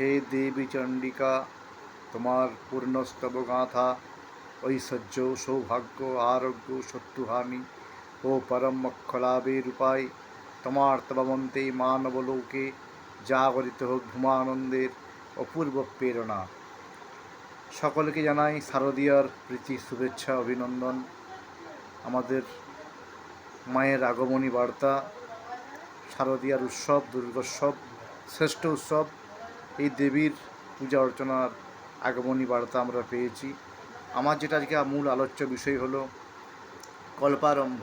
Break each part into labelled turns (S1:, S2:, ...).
S1: হে দেবী চণ্ডিকা, তোমার পূর্ণস্তব গাঁথা ঐশ্বর্য, সৌভাগ্য, আরোগ্য শত্রুহানি ও পরম মক্ষলাভের উপায় তোমার তবমন্তে মানবলোকে জাগরিত হোক ভূমানন্দের অপূর্ব প্রেরণা। সকলকে জানাই শারদীয়ার প্রীতি, শুভেচ্ছা, অভিনন্দন। আমাদের মায়ের আগমনী বার্তা, শারদীয়ার উৎসব, দুর্গোৎসব, শ্রেষ্ঠ উৎসব এই দেবীর পূজা অর্চনার আগমনী বার্তা আমরা পেয়েছি। আমার যেটা আজকে মূল আলোচ্য বিষয় হলো কল্পারম্ভ।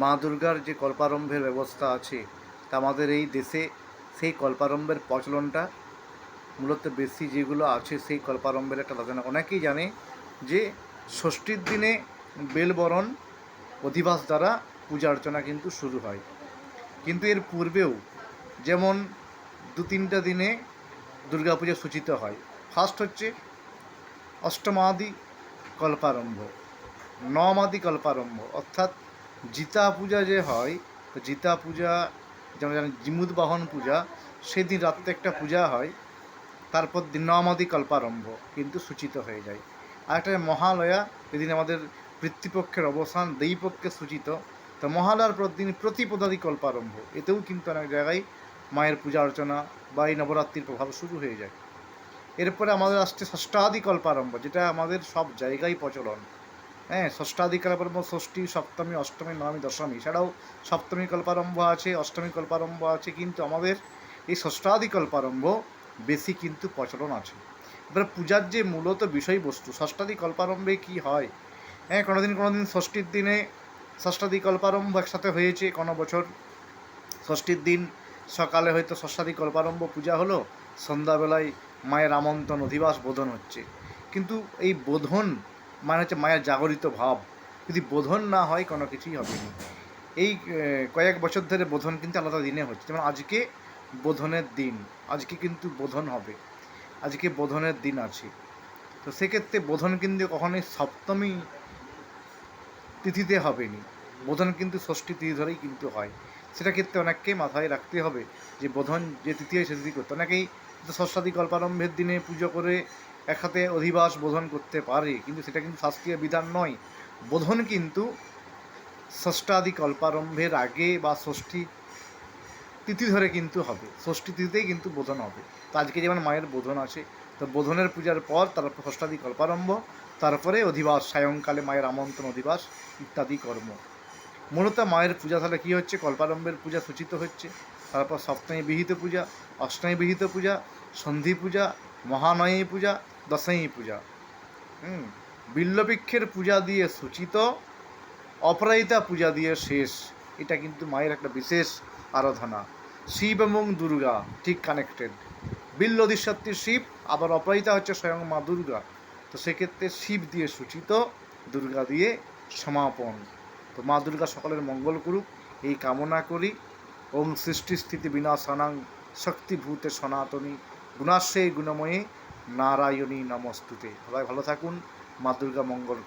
S1: মা দুর্গার যে কল্পারম্ভের ব্যবস্থা আছে, তা আমাদের এই দেশে সেই কল্পারম্ভের প্রচলনটা মূলত বেশি যেগুলো আছে, সেই কল্পারম্ভের একটা ধারণা অনেকেই জানে যে ষষ্ঠীর দিনে বেলবরণ অধিবাস দ্বারা পূজা অর্চনা কিন্তু শুরু হয়। কিন্তু এর পূর্বেও যেমন দু তিনটা দিনে দুর্গাপূজা সূচিত হয়। ফার্স্ট হচ্ছে অষ্টমাদি কল্পারম্ভ। নমাদি কল্পারম্ভ। অর্থাৎ জিতা পূজা যে হয়, তো জিতা পূজা, যেমন জানি জিমুদ বাহন পূজা, সেদিন রাত্রে একটা পূজা হয়, তারপর দিন নমাদি কল্পারম্ভ কিন্তু সূচিত হয়ে যায়। আর একটা মহালয়া এদিন আমাদের পিতৃপক্ষের অবসান, দেবীপক্ষে সূচিত। তো মহালয়ার পর দিন প্রতিপদাদি কল্পারম্ভ। এতেও কিন্তু অনেক জায়গায় মায়ের পূজা অর্চনা বা এই নবরাত্রির প্রভাব শুরু হয়ে যায়। এরপরে আমাদের আসছে ষষ্ঠাদি কল্পারম্ভ যেটা আমাদের সব জায়গায় প্রচলন। হ্যাঁ ষষ্ঠাদি কল্পারম্ভ ষষ্ঠী, সপ্তমী, অষ্টমী, নবমী, দশমী, এছাড়াও সপ্তমী কল্পারম্ভ আছে অষ্টমী কল্পারম্ভ আছে, কিন্তু আমাদের এই ষষ্ঠাদি কল্পারম্ভ বেশি কিন্তু প্রচলন আছে। এবার পূজার যে মূলত বিষয়বস্তু ষষ্ঠাদি কল্পারম্ভে কি হয়? হ্যাঁ কোনোদিন কোনোদিন ষষ্ঠীর দিনে ষষ্ঠাদি কল্পারম্ভ একসাথে হয়েছে কোনো বছর। ষষ্ঠীর দিন সকালে হয়তো ষষ্ঠাদি কল্পারম্ভ পূজা হলো, সন্ধ্যাবেলায় মায়ের আমন্ত্রণ, অধিবাস, বোধন হচ্ছে। কিন্তু এই বোধন মানে হচ্ছে মায়ের জাগরিত ভাব। যদি বোধন না হয়, কোনো কিছুই হবে না। এই কয়েক বছর ধরে বোধন কিন্তু আলাদা দিনে হচ্ছে। যেমন আজকে বোধনের দিন, আজকে কিন্তু বোধন হবে, আজকে বোধনের দিন আছে। তো সেক্ষেত্রে বোধন কিন্তু কখনোই সপ্তমী তিথিতে হবে নি বোধন কিন্তু ষষ্ঠী তিথি ধরেই কিন্তু হয়। সেটা ক্ষেত্রে অনেককে মাথায় রাখতে হবে যে বোধন যে তৃতীয় সে তিথি করতে অনেকেই ষষ্ঠাদি কল্পারম্ভের দিনে পুজো করে একসাথে অধিবাস বোধন করতে পারে, কিন্তু সেটা কিন্তু শাস্ত্রীয় বিধান নয়। বোধন কিন্তু ষষ্ঠাদি কল্পারম্ভের আগে বা ষষ্ঠী তিথি ধরে কিন্তু হবে। ষষ্ঠী তিথিতেই কিন্তু বোধন হবে। তো আজকে যেমন মায়ের বোধন আছে, তো বোধনের পূজার পর তারপর ষষ্ঠাদি কল্পারম্ভ তারপরে অধিবাস, সায়ংকালে মায়ের আমন্ত্রণ, অধিবাস ইত্যাদি কর্ম। মূলত মায়ের পূজা। তাহলে কী হচ্ছে? কল্পারম্ভের পূজা সূচিত হচ্ছে। তারপর সপ্তমী বিহিত পূজা, অষ্টমী বিহিত পূজা, সন্ধি পূজা, মহানয়ী পূজা, দশমী পূজা। হুম বিল্লবৃক্ষের পূজা দিয়ে সূচিত, অপরাজিতা পূজা দিয়ে শেষ। এটা কিন্তু মায়ের একটা বিশেষ আরাধনা। শিব এবং দুর্গা, ঠিক কানেক্টেড বিল্ল অধিষ্ঠাত্রী শিব, আবার অপরাজিতা হচ্ছে স্বয়ং মা দুর্গা। তো সেক্ষেত্রে শিব দিয়ে সূচিত, দুর্গা দিয়ে সমাপন। তো মা দুর্গা সকলের মঙ্গল করুক। এই কামনা করি। ওম সৃষ্টি স্থিতি বিনাশানাং শক্তিভূতে সনাতনী গুণাশ্রয় গুণময়ী নারায়ণী নমস্তুতে। সবাই ভালো থাকুন। মা দুর্গা মঙ্গল